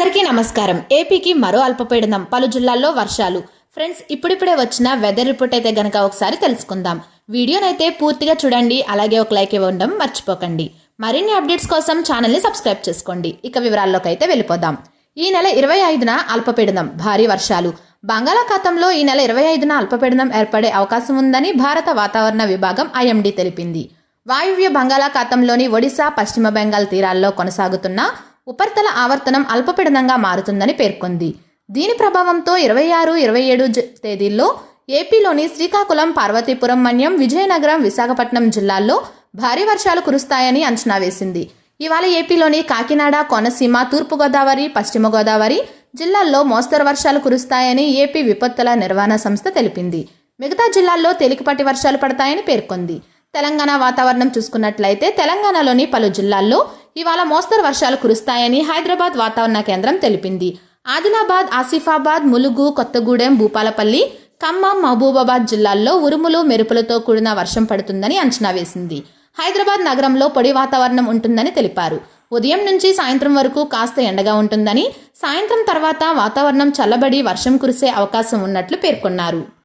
అందరికీ నమస్కారం. ఏపీకి మరో అల్పపీడనం పలు జిల్లాల్లో వర్షాలు. ఫ్రెండ్స్ ఇప్పుడిప్పుడే వచ్చిన వెదర్ రిపోర్ట్ అయితే గనక ఒకసారి తెలుసుకుందాం. వీడియోనైతే పూర్తిగా చూడండి అలాగే ఒక లైక్ ఇవ్వడం మర్చిపోకండి. మరిన్ని అప్డేట్స్ కోసం ఛానల్ని సబ్స్క్రైబ్ చేసుకోండి. ఇక వివరాల్లోకి అయితే వెళ్ళిపోదాం. ఈ నెల ఇరవై ఐదున అల్పపీడనం భారీ వర్షాలు. బంగాళాఖాతంలో ఈ నెల ఇరవై ఐదున అల్పపీడనం ఏర్పడే అవకాశం ఉందని భారత వాతావరణ విభాగం ఐఎండీ తెలిపింది. వాయువ్య బంగాళాఖాతంలోని ఒడిశా పశ్చిమ బెంగాల్ తీరాల్లో కొనసాగుతున్న ఉపరితల ఆవర్తనం అల్పపీడనంగా మారుతుందని పేర్కొంది. దీని ప్రభావంతో ఇరవై ఆరు ఇరవై ఏడు జ- తేదీల్లో ఏపీలోని శ్రీకాకుళం పార్వతీపురం మన్యం విజయనగరం విశాఖపట్నం జిల్లాల్లో భారీ వర్షాలు కురుస్తాయని అంచనా వేసింది. ఇవాళ ఏపీలోని కాకినాడ కోనసీమ తూర్పుగోదావరి పశ్చిమ గోదావరి జిల్లాల్లో మోస్తరు వర్షాలు కురుస్తాయని ఏపీ విపత్తుల నిర్వహణ సంస్థ తెలిపింది. మిగతా జిల్లాల్లో తేలికపాటి వర్షాలు పడతాయని పేర్కొంది. తెలంగాణ వాతావరణం చూసుకున్నట్లయితే తెలంగాణలోని పలు జిల్లాల్లో ఇవాళ మోస్తరు వర్షాలు కురుస్తాయని హైదరాబాద్ వాతావరణ కేంద్రం తెలిపింది. ఆదిలాబాద్ ఆసిఫాబాద్ ములుగు కొత్తగూడెం భూపాలపల్లి ఖమ్మం మహబూబాబాద్ జిల్లాల్లో ఉరుములు మెరుపులతో కూడిన వర్షం పడుతుందని అంచనా వేసింది. హైదరాబాద్ నగరంలో పొడి వాతావరణం ఉంటుందని తెలిపారు. ఉదయం నుంచి సాయంత్రం వరకు కాస్త ఎండగా ఉంటుందని సాయంత్రం తర్వాత వాతావరణం చల్లబడి వర్షం కురిసే అవకాశం ఉన్నట్లు పేర్కొన్నారు.